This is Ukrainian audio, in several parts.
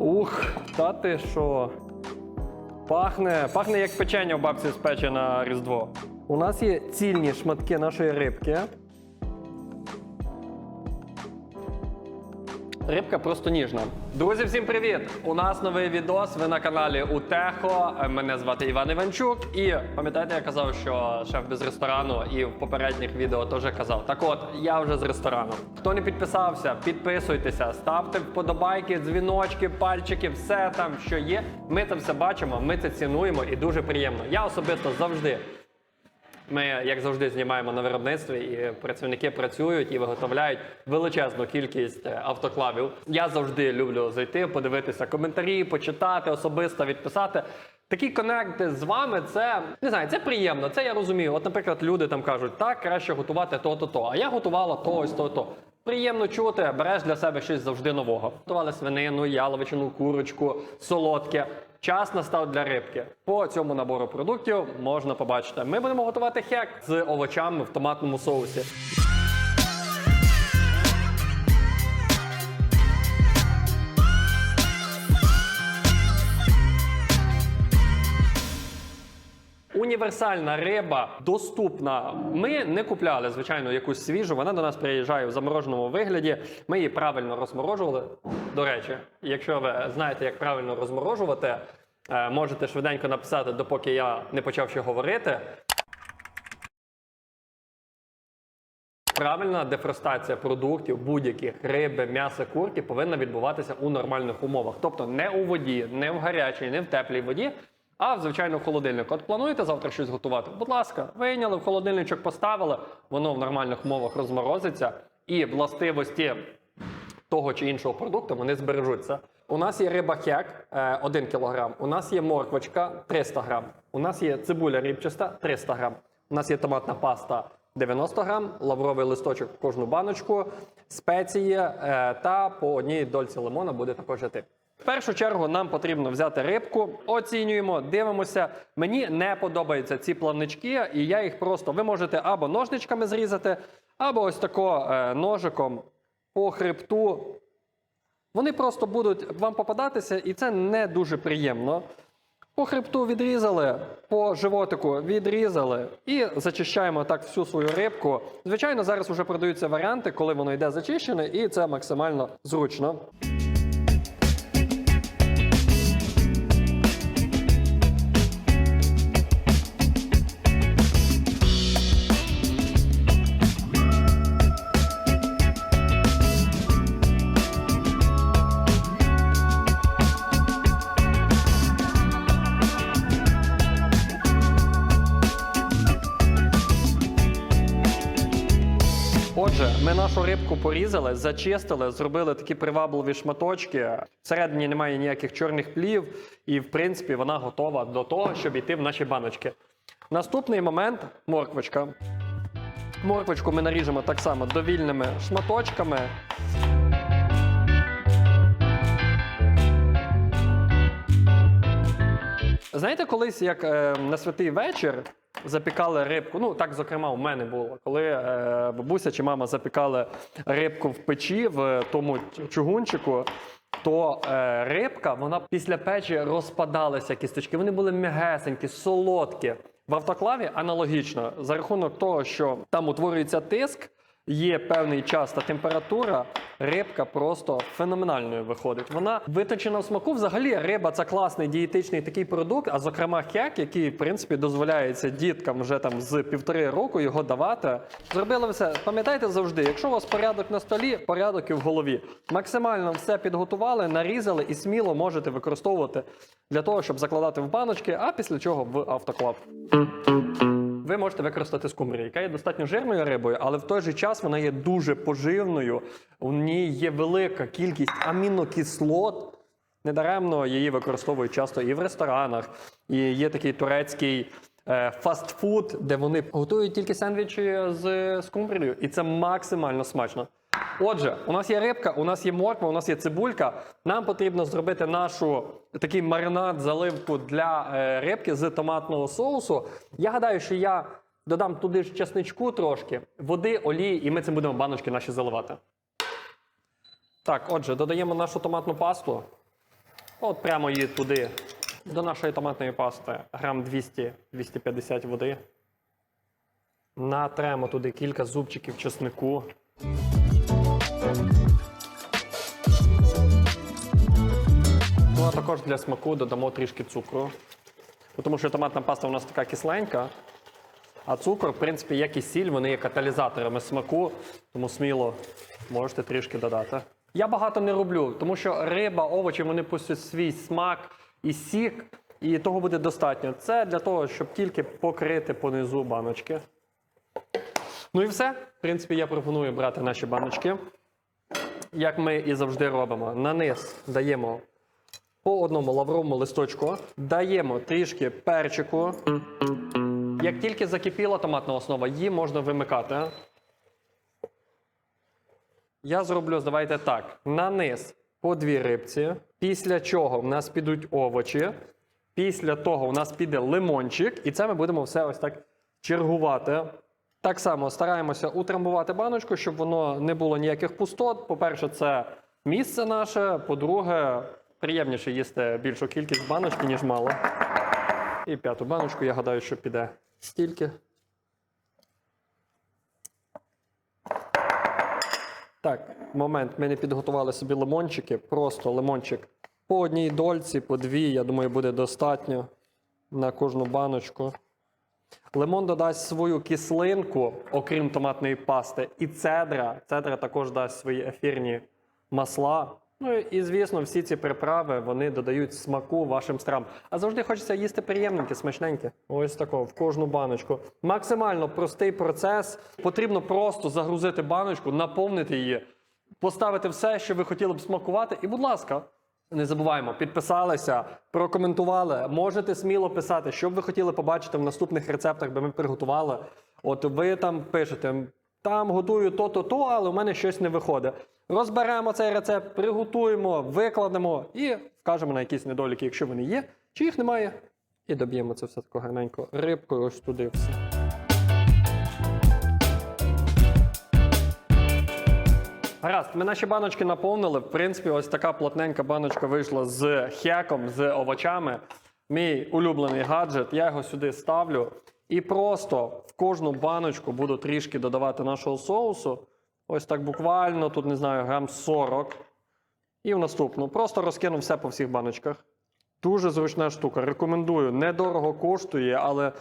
Ух, та ти що? Пахне, пахне як печення в бабці спече на Різдво. У нас є цільні шматки нашої рибки. Рибка просто ніжна. Друзі, всім привіт! У нас новий відос. Ви на каналі Утехо. Мене звати Іван Іванчук. І пам'ятаєте, я казав, що шеф без ресторану, і в попередніх відео теж казав. Так от, я вже з ресторану. Хто не підписався, підписуйтеся, ставте вподобайки, дзвіночки, пальчики, все там, що є. Ми це все бачимо, ми це цінуємо і дуже приємно. Я особисто завжди. Ми, як завжди, знімаємо на виробництві, і працівники працюють і виготовляють величезну кількість е, автоклавів. Я завжди люблю зайти, подивитися коментарі, почитати, особисто відписати. Такі конекти з вами це не знаю, це приємно. Це я розумію. От, наприклад, люди там кажуть, так краще готувати то-то, то. А я готувала то ось то-то. Приємно чути, береш для себе щось завжди нового. Готували свинину, яловичину, курочку, солодке. Час настав для рибки. По цьому набору продуктів можна побачити. Ми будемо готувати хек з овочами в томатному соусі. Універсальна риба доступна. Ми не купляли, звичайно, якусь свіжу. Вона до нас приїжджає в замороженому вигляді. Ми її правильно розморожували. До речі, якщо ви знаєте, як правильно розморожувати, е, можете швиденько написати, допоки я не почав ще говорити. Правильна дефростація продуктів будь-яких риби, м'яса, курки повинна відбуватися у нормальних умовах. Тобто не у воді, не в гарячій, не в теплій воді, а звичайно в холодильнику. От плануєте завтра щось готувати? Будь ласка, вийняли, в холодильничок поставили, воно в нормальних умовах розморозиться, і властивості того чи іншого продукту вони збережуться. У нас є риба хек 1 кг, у нас є морквочка 300 грам, у нас є цибуля рібчаста 300 грам, у нас є томатна паста 90 грам, лавровий листочок в кожну баночку, спеції е, та по одній дольці лимона буде також йти. В першу чергу нам потрібно взяти рибку, оцінюємо, дивимося. Мені не подобаються ці плавнички, і я їх просто ви можете або ножничками зрізати, або ось тако е, ножиком по хребту. Вони просто будуть вам попадатися, і це не дуже приємно. По хребту відрізали, по животику відрізали і зачищаємо так всю свою рибку. Звичайно, зараз вже продаються варіанти, коли воно йде зачищене, і це максимально зручно. Отже, ми нашу рибку порізали, зачистили, зробили такі привабливі шматочки. Всередині немає ніяких чорних плів, і в принципі вона готова до того, щоб йти в наші баночки. Наступний момент морквочка. Морквочку ми наріжемо так само довільними шматочками. Знаєте, колись як е, на святий вечір запікали рибку. Ну так, зокрема, у мене було, коли е, бабуся чи мама запікали рибку в печі в тому чугунчику. То е, рибка, вона після печі розпадалася кісточки. Вони були м'ягесенькі, солодкі. В автоклаві аналогічно за рахунок того, що там утворюється тиск, є певний час та температура, рибка просто феноменальною виходить. Вона виточена в смаку. Взагалі, риба це класний дієтичний такий продукт, а зокрема хек, який в принципі дозволяється діткам вже там з півтори року його давати. Зробили все. Пам'ятайте завжди, якщо у вас порядок на столі, порядок і в голові. Максимально все підготували, нарізали і сміло можете використовувати для того, щоб закладати в баночки, а після чого в автоклав. Ви можете використати скумбрію, яка є достатньо жирною рибою, але в той же час вона є дуже поживною. У ній є велика кількість амінокислот. Недаремно її використовують часто і в ресторанах. І є такий турецький е, фастфуд, де вони готують тільки сендвічі з скумбрією. І це максимально смачно. Отже, у нас є рибка, у нас є морква, у нас є цибулька. Нам потрібно зробити нашу такий маринад, заливку для е, рибки з томатного соусу. Я гадаю, що я додам туди ж чесничку трошки, води, олії, і ми цим будемо баночки наші заливати. Так, отже, додаємо нашу томатну пасту. От прямо її туди, до нашої томатної пасти, грам 200-250 води. Натремо туди кілька зубчиків чеснику. А також для смаку додамо трішки цукру. Тому що томатна паста у нас така кисленька, а цукор, в принципі, як і сіль, вони є каталізаторами смаку, тому сміло можете трішки додати. Я багато не роблю, тому що риба, овочі вони пустять свій смак і сік, і того буде достатньо. Це для того, щоб тільки покрити понизу баночки. Ну і все. В принципі, я пропоную брати наші баночки. Як ми і завжди робимо. На низ даємо по одному лавровому листочку, даємо трішки перчику. Як тільки закипіла томатна основа, її можна вимикати. Я зроблю, давайте так: на низ по дві рибці. Після чого в нас підуть овочі. Після того у нас піде лимончик, і це ми будемо все ось так чергувати. Так само стараємося утрамбувати баночку, щоб воно не було ніяких пустот. По-перше, це місце наше. По-друге, приємніше їсти більшу кількість баночки, ніж мало. І п'яту баночку, я гадаю, що піде стільки. Так, момент. Ми не підготували собі лимончики. Просто лимончик по одній дольці, по дві, я думаю, буде достатньо на кожну баночку. Лимон додасть свою кислинку, окрім томатної пасти, і цедра. Цедра також дасть свої ефірні масла. Ну і звісно, всі ці приправи вони додають смаку вашим стравам. А завжди хочеться їсти приємненьке, смачненьке. Ось тако, в кожну баночку. Максимально простий процес. Потрібно просто загрузити баночку, наповнити її, поставити все, що ви хотіли б смакувати. І, будь ласка, не забуваємо, підписалися, прокоментували. Можете сміло писати, що б ви хотіли побачити в наступних рецептах, де ми приготували. От ви там пишете, там готую то-то, то, але у мене щось не виходить. Розберемо цей рецепт, приготуємо, викладемо і вкажемо на якісь недоліки, якщо вони є, чи їх немає. І доб'ємо це все тако гарненько рибкою ось туди все. Гаразд, ми наші баночки наповнили. В принципі, ось така плотненька баночка вийшла з хеком, з овочами. Мій улюблений гаджет. Я його сюди ставлю. І просто в кожну баночку буду трішки додавати нашого соусу. Ось так буквально, тут не знаю, грам 40. І в наступну. Просто розкину все по всіх баночках. Дуже зручна штука. Рекомендую. Недорого коштує, але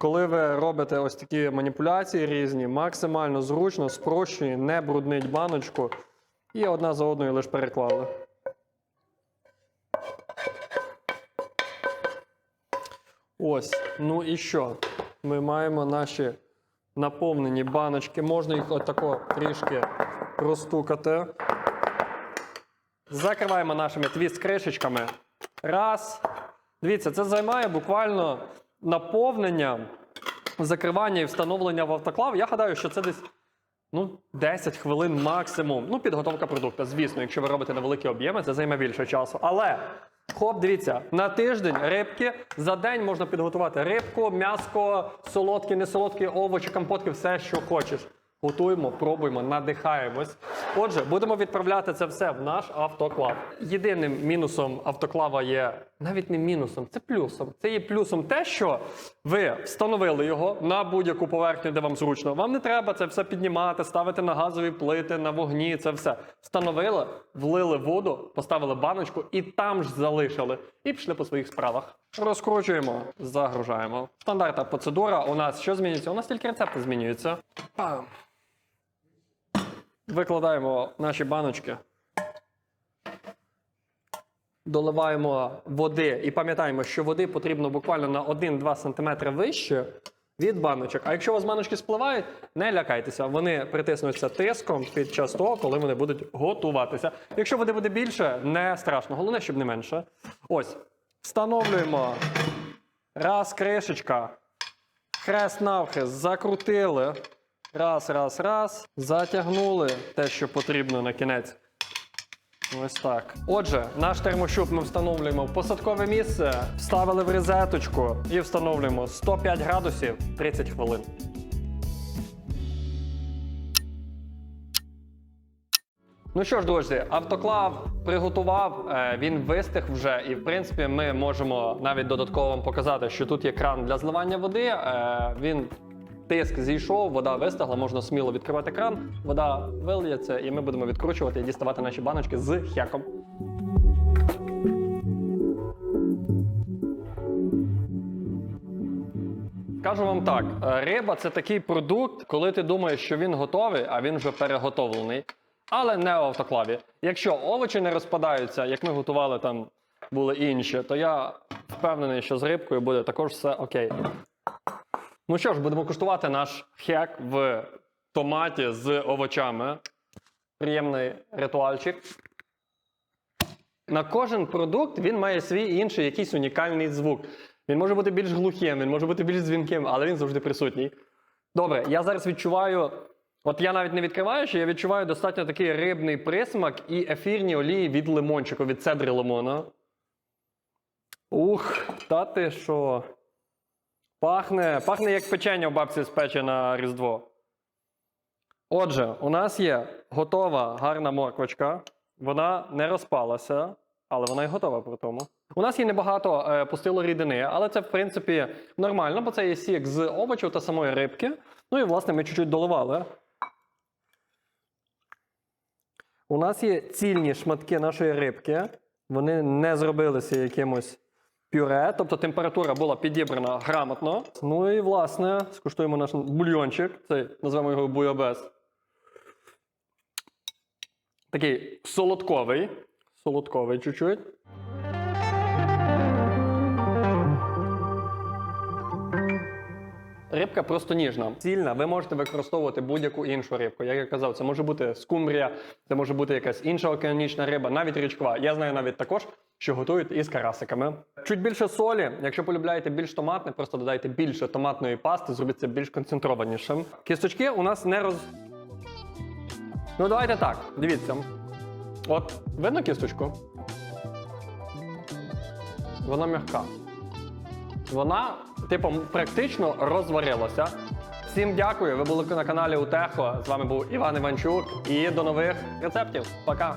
коли ви робите ось такі маніпуляції різні, максимально зручно, спрощує, не бруднить баночку. І одна за одною лише переклали. Ось. Ну і що? Ми маємо наші наповнені баночки. Можна їх отако трішки розтукати. Закриваємо нашими твіст-кришечками. Раз. Дивіться, це займає буквально наповнення, закривання і встановлення в автоклав. Я гадаю, що це десь ну, 10 хвилин максимум. Ну, підготовка продукту. Звісно, якщо ви робите невеликі об'єми, це займе більше часу. Але. Хоп, дивіться, на тиждень рибки за день можна підготувати рибку, м'яско, солодкі, несолодкі овочі, компотки, все, що хочеш. Готуємо, пробуємо, надихаємось. Отже, будемо відправляти це все в наш автоклав. Єдиним мінусом автоклава є навіть не мінусом, це плюсом. Це є плюсом те, що ви встановили його на будь-яку поверхню, де вам зручно. Вам не треба це все піднімати, ставити на газові плити, на вогні. Це все встановили, влили воду, поставили баночку і там ж залишили. І пішли по своїх справах. Розкручуємо, загружаємо. Стандартна процедура. У нас що змінюється? У нас тільки рецепти змінюються. Пам. Викладаємо наші баночки. Доливаємо води і пам'ятаємо, що води потрібно буквально на 1-2 см вище від баночок. А якщо у вас баночки спливають, не лякайтеся, вони притиснуться тиском під час того, коли вони будуть готуватися. Якщо води буде більше, не страшно. Головне, щоб не менше. Ось. Встановлюємо. Раз, кришечка. Хрест навхрест закрутили. Раз, раз, раз. Затягнули те, що потрібно на кінець. Ось так. Отже, наш термощуп ми встановлюємо в посадкове місце, вставили в розеточку і встановлюємо 105 градусів 30 хвилин. Ну що ж, друзі, автоклав приготував, е, він вистиг вже, і в принципі ми можемо навіть додатково вам показати, що тут є кран для зливання води. е, Він тиск зійшов, вода вистигла, можна сміло відкривати кран, вода вильється, і ми будемо відкручувати і діставати наші баночки з хеком. Скажу вам так: е, риба це такий продукт, коли ти думаєш, що він готовий, а він вже переготовлений. Але не в автоклаві. Якщо овочі не розпадаються, як ми готували там були інші, то я впевнений, що з рибкою буде також все окей. Ну що ж, будемо куштувати наш хек в томаті з овочами. Приємний ритуальчик. На кожен продукт він має свій інший якийсь унікальний звук. Він може бути більш глухим, він може бути більш дзвінким, але він завжди присутній. Добре, я зараз відчуваю. От я навіть не відкриваю, що я відчуваю достатньо такий рибний присмак і ефірні олії від лимончику, від цедри лимона. Ух, та ти що? Пахне, пахне як печення в бабці спече на Різдво. Отже, у нас є готова гарна морквочка. Вона не розпалася, але вона й готова при тому. У нас є небагато е, пустило рідини, але це, в принципі, нормально, бо це є сік з овочів та самої рибки. Ну і, власне, ми чуть-чуть доливали. У нас є цільні шматки нашої рибки. Вони не зробилися якимось пюре, тобто температура була підібрана грамотно. Ну і, власне, скуштуємо наш бульйончик. Цей назвемо його буйобес. Такий солодковий. Солодковий чуть-чуть. Рибка просто ніжна, цільна. Ви можете використовувати будь-яку іншу рибку. Як я казав, це може бути скумбрія, це може бути якась інша океанічна риба, навіть річкова. Я знаю навіть також, що готують із карасиками. Чуть більше солі. Якщо полюбляєте більш томатне, просто додайте більше томатної пасти, зробіть це більш концентрованішим. Кісточки у нас не роз. Ну давайте так. Дивіться. От, видно кісточку? Вона м'яка. Вона, типу, практично розварилося. Всім дякую. Ви були на каналі Утехо. З вами був Іван Іванчук. І до нових рецептів. Пока!